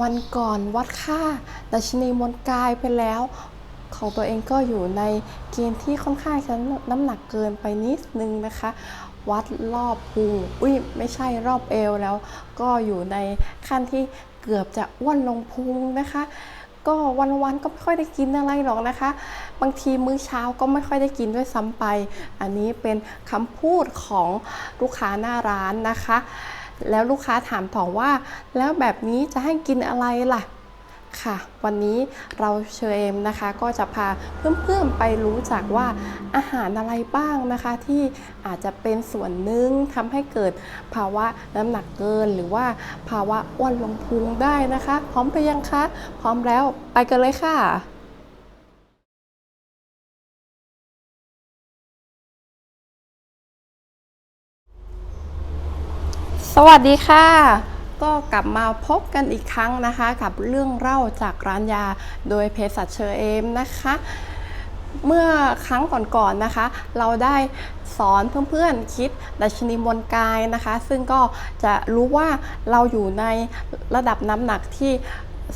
วันก่อนวัดค่าดัชนีมวลกายไปแล้ว ของตัวเองก็อยู่ในเกณฑ์ที่ค่อนข้างจะน้ำหนักเกินไปนิดนึงนะคะ วัดรอบพุงอุ้ยไม่ใช่รอบเอวแล้ว ก็อยู่ในขั้นที่เกือบจะอ้วนลงพุงนะคะ ก็วันๆก็ไม่ค่อยได้กินอะไรหรอกนะคะ บางทีมื้อเช้าก็ไม่ค่อยได้กินด้วยซ้ำไป อันนี้เป็นคำพูดของลูกค้าหน้าร้านนะคะ แล้วลูกค้าถามต่อว่า แล้วแบบนี้จะให้กินอะไรล่ะค่ะ วันนี้เราเชอเอมนะคะก็จะพาเพื่อนๆไปรู้จักว่าอาหารอะไรบ้างนะคะ ที่อาจจะเป็นส่วนหนึ่งทำให้เกิดภาวะน้ำหนักเกิน หรือว่าภาวะอ้วนลงพุงได้นะคะ พร้อมไปยังคะ พร้อมแล้วไปกันเลยค่ะ สวัสดีค่ะ ก็กลับมาพบกันอีกครั้งนะคะ กับเรื่องเล่าจากร้านยาโดยเภสัชเชอเอมนะคะ เมื่อครั้งก่อนๆนะคะ เราได้สอนเพื่อนๆคิดดัชนีมวลกายนะคะ ซึ่งก็จะรู้ว่าเราอยู่ในระดับน้ำหนักที่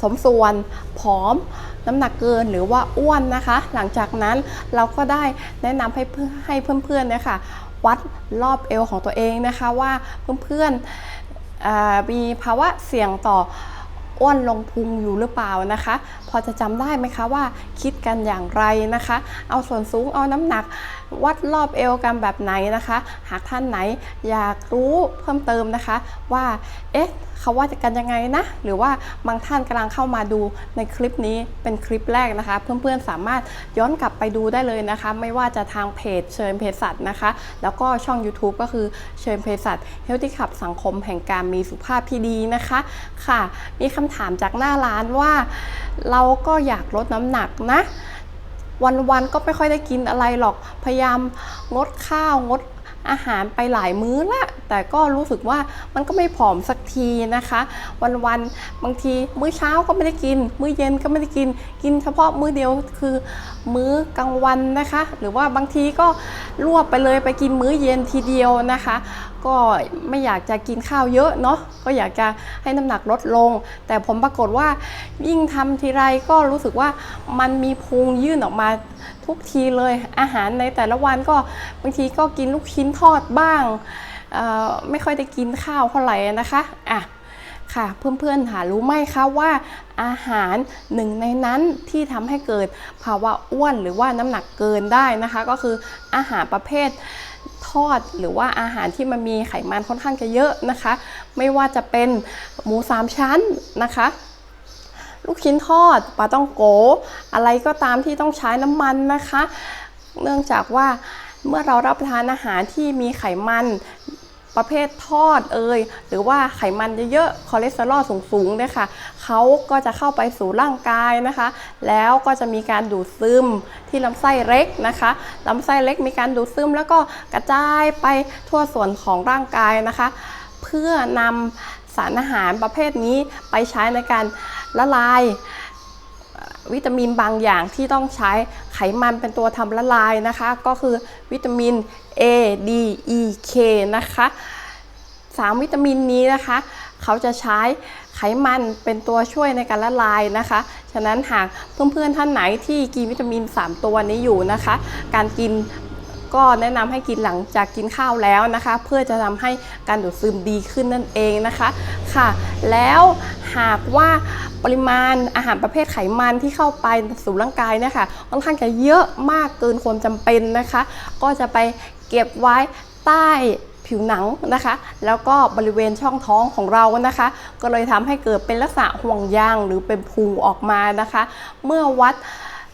สมส่วนผอมน้ำหนักเกินหรือว่าอ้วนนะคะ หลังจากนั้นเราก็ได้แนะนำให้ให้เพื่อนๆเนี่ยค่ะ วัดรอบเอวของตัวเองนะคะว่าเพื่อนๆมีภาวะเสี่ยงต่อ อ้วนลงพุงอยู่หรือเปล่านะคะ พอจะจำได้ไหมคะว่าคิดกันอย่างไรนะคะ เอาส่วนสูงเอาน้ำหนักวัดรอบเอวกันแบบไหนนะคะ หากท่านไหนอยากรู้เพิ่มเติมนะคะ ว่าเอ๊ะเขาว่าจะกันยังไงนะ หรือว่าบางท่านกำลังเข้ามาดูในคลิปนี้เป็นคลิปแรกนะคะ เพื่อนๆสามารถย้อนกลับไปดูได้เลยนะคะ ไม่ว่าจะทางเพจเชิญเภสัชนะคะ แล้วก็ช่อง YouTube ก็คือเชิญเภสัช Healthy Club สังคมแห่งการมีสุขภาพที่ดีนะคะ ค่ะ มีคำถามจากหน้าร้านว่า เราก็อยากลดน้ำหนักนะ วันๆก็ไม่ค่อยได้กินอะไรหรอก พยายามงดข้าวงด อาหารไปหลายมื้อละ แต่ก็รู้สึกว่ามันก็ไม่ผอมสักทีนะคะ วันๆบางทีมื้อเช้าก็ไม่ได้กิน มื้อเย็นก็ไม่ได้กิน กินเฉพาะมื้อเดียวคือมื้อกลางวันนะคะ หรือว่าบางทีก็รวบไปเลยไปกินมื้อเย็นทีเดียวนะคะ ก็ไม่อยากจะกินข้าวเยอะเนาะก็อยากจะให้น้ำหนักลดลง แต่ผมปรากฏว่ายิ่งทำทีไรก็รู้สึกว่ามันมีพุงยื่นออกมา ทุกทีเลยอาหารในแต่ละวันก็บางทีก็กินลูกชิ้นทอดบ้าง ไม่ค่อยได้กินข้าวเท่าไหร่นะคะอะค่ะเพื่อนๆหารู้ไหมคะว่าอาหารหนึ่งในนั้นที่ทำให้เกิดภาวะอ้วนหรือว่าน้ำหนักเกินได้นะคะ ก็คืออาหารประเภททอดหรือว่าอาหารที่มันมีไขมันค่อนข้างจะเยอะนะคะ ไม่ว่าจะเป็นหมูสามชั้นนะคะ ลูกชิ้นทอดปลาต้องโก อะไรก็ตามที่ต้องใช้น้ำมันนะคะ เนื่องจากว่าเมื่อเรารับประทานอาหารที่มีไขมันประเภททอดเอยหรือว่าไขมันเยอะๆคอเลสเตอรอลสูงๆเนี่ยค่ะเขาก็จะเข้าไปสู่ร่างกายนะคะ แล้วก็จะมีการดูดซึมที่ลำไส้เล็กนะคะลำไส้เล็กมีการดูดซึมแล้วก็กระจายไปทั่วส่วนของร่างกายนะคะ เพื่อนำ สารอาหารประเภทนี้ไปใช้ในการละลายวิตามินบางอย่างที่ต้องใช้ไขมันเป็นตัวทำละลายนะคะ ก็คือวิตามิน A D E K นะคะสามวิตามินนี้นะคะ เขาจะใช้ไขมันเป็นตัวช่วยในการละลายนะคะ ฉะนั้นหากเพื่อนๆท่านไหนที่กินวิตามิน 3 ตัวนี้อยู่นะคะ การกิน ก็แนะนำให้กินหลังจากกินข้าวแล้วนะคะ เพื่อจะทำให้การดูดซึมดีขึ้นนั่นเองนะคะค่ะ แล้วหากว่าปริมาณอาหารประเภทไขมันที่เข้าไปสู่ร่างกายเนี่ยค่ะค่อนข้างจะเยอะมากเกินความจำเป็นนะคะ ก็จะไปเก็บไว้ใต้ผิวหนังนะคะ แล้วก็บริเวณช่องท้องของเรานะคะ ก็เลยทำให้เกิดเป็นลักษณะห่วงยางหรือเป็นพุงออกมานะคะ เมื่อวัด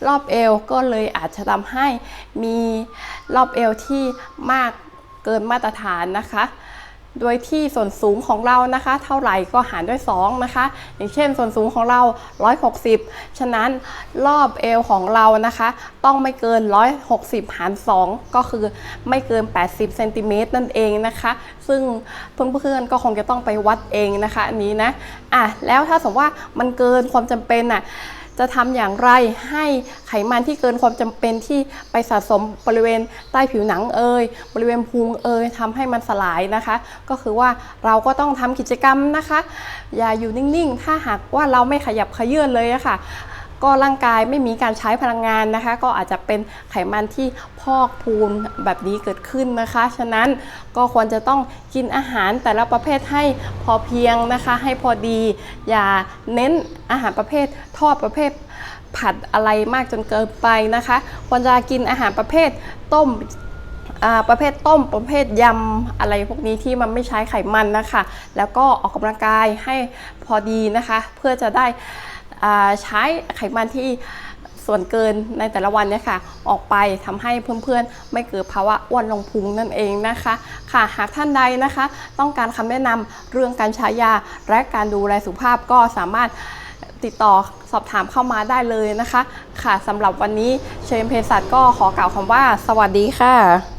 รอบเอวก็เลยอาจจะทำให้มีรอบเอวที่มากเกินมาตรฐานนะคะ โดยที่ส่วนสูงของเรานะคะ เท่าไหร่ก็หารด้วย 2 นะคะ อย่างเช่นส่วนสูงของเรา 160 ฉะนั้นรอบเอวของเรานะคะ ต้องไม่เกิน 160 หาร 2 ก็คือไม่เกิน 80เซนติเมตรนั่นเองนะคะ ซึ่งเพื่อนๆก็คงจะต้องไปวัดเองนะคะอันนี้นะอะแล้วถ้าสมมติว่ามันเกินความจำเป็นอะ จะทำอย่างไรให้ไขมันที่เกินความจำเป็นที่ไปสะสมบริเวณใต้ผิวหนังเอยบริเวณพุงเอยทำให้มันสลายนะคะ ก็คือว่าเราก็ต้องทำกิจกรรมนะคะ อย่าอยู่นิ่งๆ ถ้าหากว่าเราไม่ขยับขยื่นเลยอะค่ะ ก็ร่างกายไม่มีการใช้พลังงานนะคะ ก็อาจจะเป็นไขมันที่พอกพูนแบบนี้เกิดขึ้นนะคะ ฉะนั้นก็ควรจะต้องกินอาหารแต่ละประเภทให้พอเพียงนะคะ ให้พอดี อย่าเน้นอาหารประเภททอดประเภทผัดอะไรมากจนเกินไปนะคะ ควรจะกินอาหารประเภทต้มประเภทต้มประเภทยำอะไรพวกนี้ที่มันไม่ใช้ไขมันนะคะ แล้วก็ออกกำลังกายให้พอดีนะคะ เพื่อจะได้ ใช้ไขมันที่ส่วนเกินในแต่ละวันเนี่ยค่ะ ออกไปทำให้เพื่อนๆ ไม่เกิดภาวะอ้วนลงพุงนั่นเองนะคะ ค่ะหากท่านใดนะคะ ต้องการคำแนะนำเรื่องการใช้ยาและการดูแลสุขภาพก็สามารถติดต่อสอบถามเข้ามาได้เลยนะคะ ค่ะสำหรับวันนี้เชนเพสัตก็ขอกล่าวคำว่า สวัสดีค่ะ